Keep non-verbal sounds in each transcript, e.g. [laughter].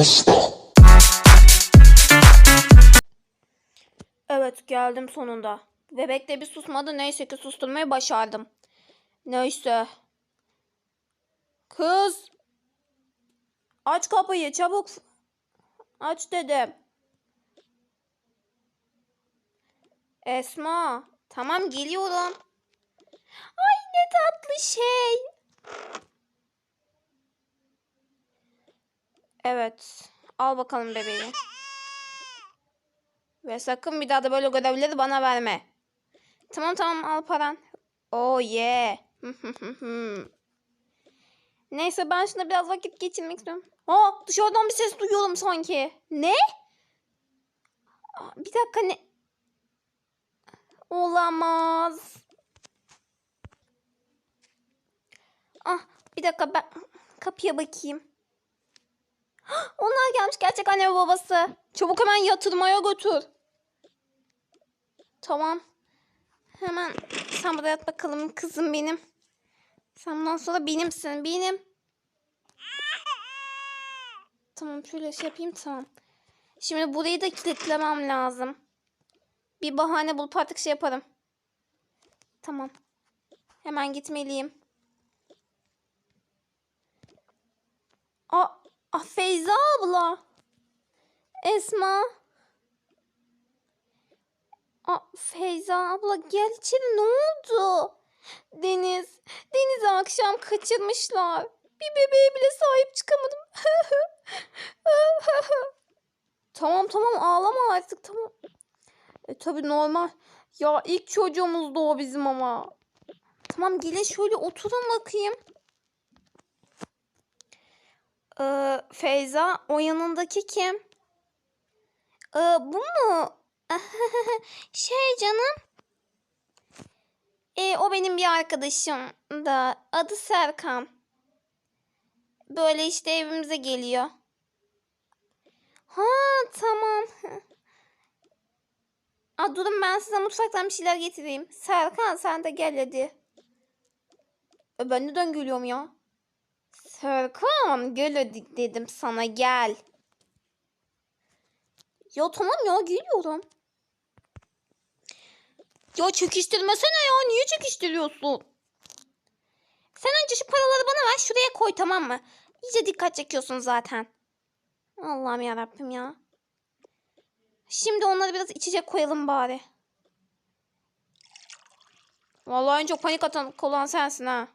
Asla. Evet geldim sonunda. Bebek de bir susmadı. Neyse ki susturmayı başardım. Neyse. Kız. Aç kapıyı çabuk. Aç dedim. Esma. Tamam geliyorum. Ay ne tatlı şey. Evet. Al bakalım bebeği. Ve sakın bir daha da böyle görevleri bana verme. Tamam tamam al paran. Oh yeah. [laughs] Neyse ben şuna biraz vakit geçirmek istiyorum. Aa dışarıdan bir ses duyuyorum sanki. Ne? Bir dakika ne? Olamaz. Ah bir dakika ben kapıya bakayım. [gasps] Onlar gelmiş gerçek anne ve babası. Çabuk hemen yatırmaya götür. Tamam. Hemen sen burada yat bakalım kızım benim. Sen bundan sonra benimsin benim. Tamam şöyle şey yapayım tamam. Şimdi burayı da kilitlemem lazım. Bir bahane bulup artık şey yaparım. Tamam. Hemen gitmeliyim. Aa, ah Feyza abla. Esma. Aa, Feyza abla gel içeri ne oldu? Deniz. Deniz'i akşam kaçırmışlar. Bir bebeğe bile sahip çıkamadım. [laughs] tamam tamam ağlama artık tamam. E tabi normal. Ya ilk çocuğumuzdu o bizim ama. Tamam gelin şöyle oturun bakayım. Ee, Feyza o yanındaki kim? Ee, bu mu? [laughs] şey canım. Ee, o benim bir arkadaşım da adı Serkan. Böyle işte evimize geliyor. Ha tamam. [laughs] Aa, durun ben size mutfaktan bir şeyler getireyim. Serkan sen de gel hadi. E, ben neden geliyorum ya? Serkan gel dedim sana gel. Ya tamam ya geliyorum. Ya çekiştirmesene ya niye çekiştiriyorsun? Sen önce şu paraları bana ver şuraya koy tamam mı? İyice dikkat çekiyorsun zaten. Allah'ım ya Rabbim ya. Şimdi onları biraz içecek koyalım bari. Vallahi en çok panik atan olan sensin ha.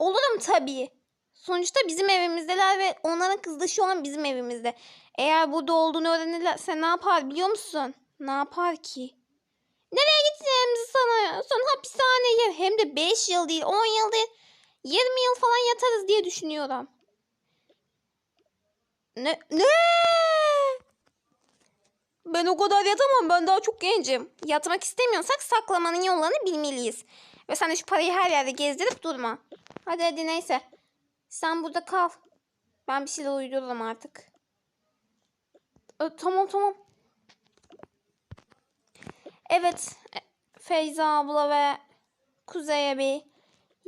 Olurum tabii. Sonuçta bizim evimizdeler ve onların kızı da şu an bizim evimizde. Eğer burada olduğunu öğrenirlerse ne yapar biliyor musun? Ne yapar ki? Nereye gideceğimizi sana Son hapishaneye hem de 5 yıl değil 10 yıl değil 20 yıl falan yatarız diye düşünüyorum. Ne? Ne? Ben o kadar yatamam. Ben daha çok gencim. Yatmak istemiyorsak saklamanın yollarını bilmeliyiz. Ve sen de şu parayı her yerde gezdirip durma. Hadi hadi neyse. Sen burada kal. Ben bir şeyler uydururum artık. E, tamam tamam. Evet. e, Feyza abla ve Kuzey abi.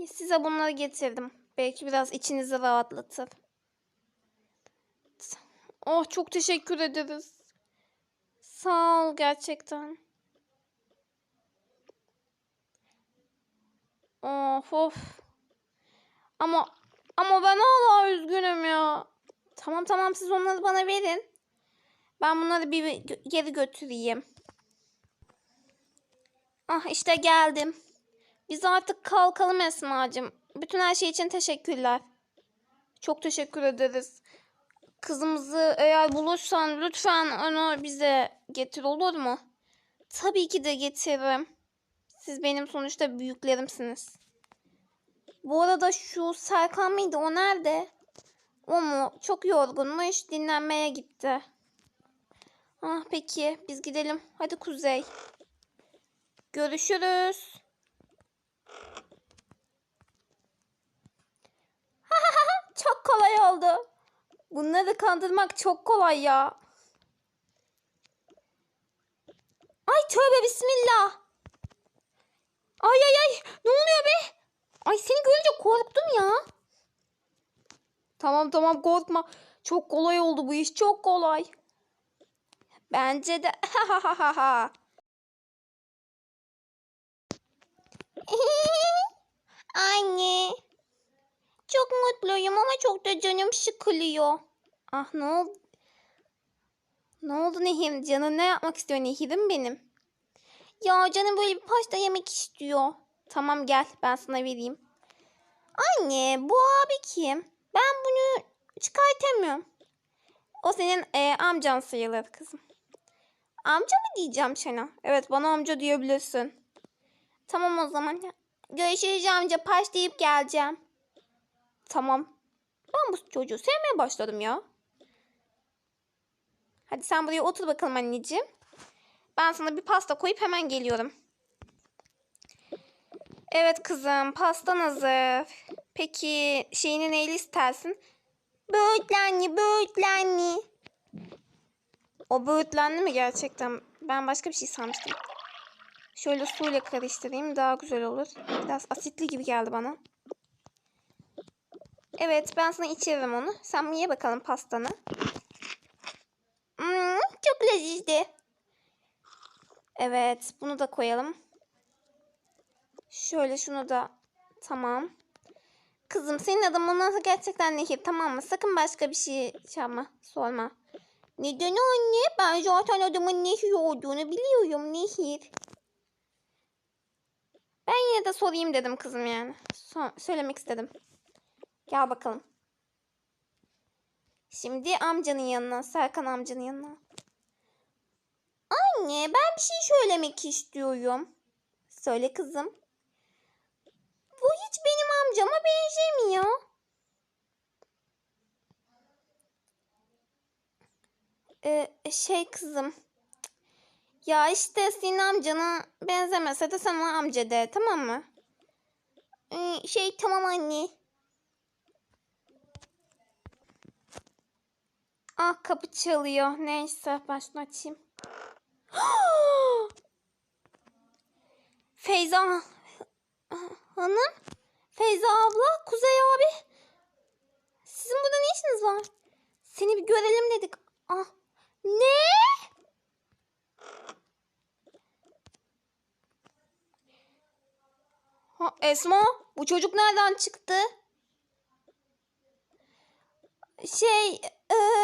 Size bunları getirdim. Belki biraz içinizi rahatlatır. Oh çok teşekkür ederiz. Sağ ol gerçekten. Of of. Ama ama ben hala üzgünüm ya. Tamam tamam siz onları bana verin. Ben bunları bir geri götüreyim. Ah işte geldim. Biz artık kalkalım Esma'cığım. Bütün her şey için teşekkürler. Çok teşekkür ederiz. Kızımızı eğer bulursan lütfen onu bize getir olur mu? Tabii ki de getiririm. Siz benim sonuçta büyüklerimsiniz. Bu arada şu Serkan mıydı? O nerede? O mu? Çok yorgunmuş. Dinlenmeye gitti. Ah peki. Biz gidelim. Hadi Kuzey. Görüşürüz. [laughs] çok kolay oldu. Bunları kandırmak çok kolay ya. Ay tövbe bismillah. Ay ay ay ne? Ay seni görünce korktum ya. Tamam tamam korkma. Çok kolay oldu bu iş. Çok kolay. Bence de. [laughs] Anne. Çok mutluyum ama çok da canım sıkılıyor. Ah ne oldu? Ne oldu Nehir? Canın ne yapmak istiyor Nehir'im benim? Ya canım böyle bir pasta yemek istiyor. Tamam gel ben sana vereyim. Anne bu abi kim? Ben bunu çıkartamıyorum. O senin e, amcan sayılır kızım. Amca mı diyeceğim sana? Evet bana amca diyebilirsin. Tamam o zaman. Görüşürüz amca paş deyip geleceğim. Tamam. Ben bu çocuğu sevmeye başladım ya. Hadi sen buraya otur bakalım anneciğim. Ben sana bir pasta koyup hemen geliyorum. Evet kızım pastan hazır. Peki şeyini neyle istersin? Böğürtlenli, böğürtlenli. O böğürtlenli mi gerçekten? Ben başka bir şey sanmıştım. Şöyle suyla karıştırayım daha güzel olur. Biraz asitli gibi geldi bana. Evet ben sana içiririm onu. Sen ye bakalım pastanı. Hmm, çok lezzetli. Evet bunu da koyalım. Şöyle şunu da tamam. Kızım senin bundan gerçekten Nehir tamam mı? Sakın başka bir şey çalma, sorma. Neden anne? Ben zaten adımın Nehir olduğunu biliyorum Nehir. Ben yine de sorayım dedim kızım yani. So- söylemek istedim. Gel bakalım. Şimdi amcanın yanına, Serkan amcanın yanına. Anne ben bir şey söylemek istiyorum. Söyle kızım. Bu hiç benim amcama benzemiyor. Ee, şey kızım. Ya işte senin amcana benzemese de sana amca de tamam mı? Ee, şey tamam anne. Ah kapı çalıyor. Neyse şunu açayım. [gasps] Feyza Hanım, Feyza abla, Kuzey abi. Sizin burada ne işiniz var? Seni bir görelim dedik. Ah, ne? Ha, Esma, bu çocuk nereden çıktı? Şey, eee...